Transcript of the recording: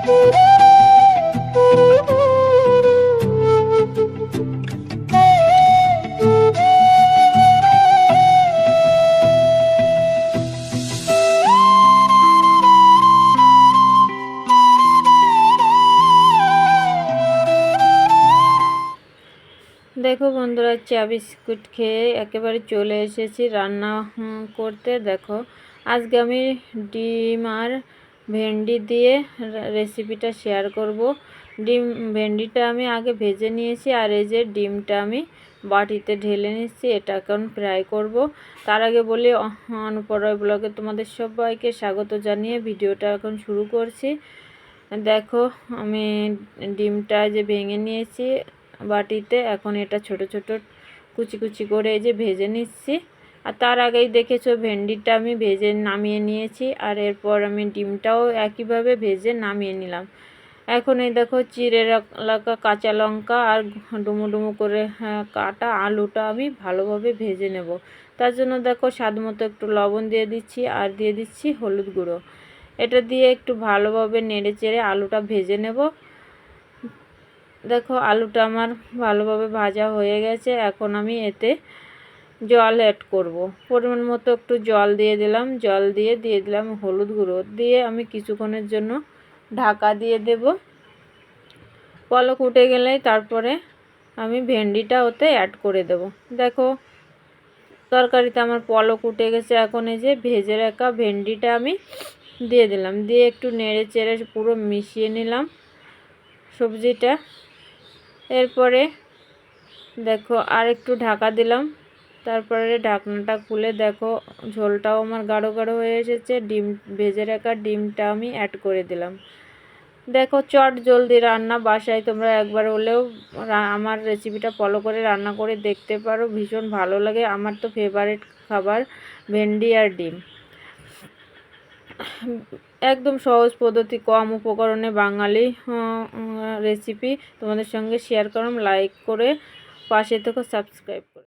দেখো বন্ধুরা, চা বিস্কুট খেয়ে একেবারে চলে এসেছি রান্না করতে। দেখো, আজকে আমি ডিম আর ভেন্ডি দিয়ে রেসিপিটা শেয়ার করব। ডিম, ভেন্ডিটা আমি আগে ভেজে নিয়েছি আর এই যে ডিমটা আমি বাটিতে ঢেলে নিচ্ছি, এটা এখন ফ্রাই করব। তার আগে বলি, অনুপরয় ব্লগে তোমাদের সবাইকে স্বাগত জানিয়ে ভিডিওটা এখন শুরু করছি। দেখো, আমি ডিমটা যে ভেঙে নিয়েছি বাটিতে, এখন এটা ছোট ছোট কুচি কুচি করে এই যে ভেজে নিচ্ছি। আর তার আগেই দেখেছ ভেন্ডিটা আমি ভেজে নামিয়ে নিয়েছি আর এরপর আমি ডিমটাও একইভাবে ভেজে নামিয়ে নিলাম। এখন এই দেখো চিড়ে রাখা কাঁচা লঙ্কা আর ডুমো ডুমো করে হ্যাঁ, কাটা আলুটা আমি ভালোভাবে ভেজে নেব। তার জন্য দেখো স্বাদ মতো একটু লবণ দিয়ে দিচ্ছি আর দিয়ে দিচ্ছি হলুদ গুঁড়ো। এটা দিয়ে একটু ভালোভাবে নেড়ে চেড়ে আলুটা ভেজে নেব। দেখো আলুটা আমার ভালোভাবে ভাজা হয়ে গেছে। এখন আমি এতে জল অ্যাড করব। পরিমাণ মতো একটু জল দিয়ে দিলাম। জল দিয়ে দিয়ে দিলাম হলুদ গুঁড়ো। দিয়ে আমি কিছুক্ষণের জন্য ঢাকা দিয়ে দেব। পলক উঠে গেলেই তারপরে আমি ভেন্ডিটা ওতে অ্যাড করে দেব। দেখো, তরকারিতে আমার পলক উঠে গেছে। এখন এই যে ভেজে রাখা ভেন্ডিটা আমি দিয়ে দিলাম। দিয়ে একটু নেড়ে চেড়ে পুরো মিশিয়ে নিলাম সবজিটা। এরপরে দেখো আর একটু ঢাকা দিলাম। তারপরে ঢাকনাটা খুলে দেখো, ঝোলটাও আমার গাঢ় গাঢ় হয়ে এসেছে, ডিম, ভেজে রাখা ডিমটা আমি অ্যাড করে দিলাম। দেখো চট জলদি রান্না, বাসায় তোমরা একবার হলেও আমার রেসিপিটা ফলো করে রান্না করে দেখতে পারো, ভীষণ ভালো লাগে, আমার তো ফেভারিট খাবার ভেন্ডি আর ডিম। একদম সহজ পদ্ধতি, কম উপকরণে বাঙালি রেসিপি তোমাদের সঙ্গে শেয়ার করলাম লাইক করে পাশে থেকে সাবস্ক্রাইব করে।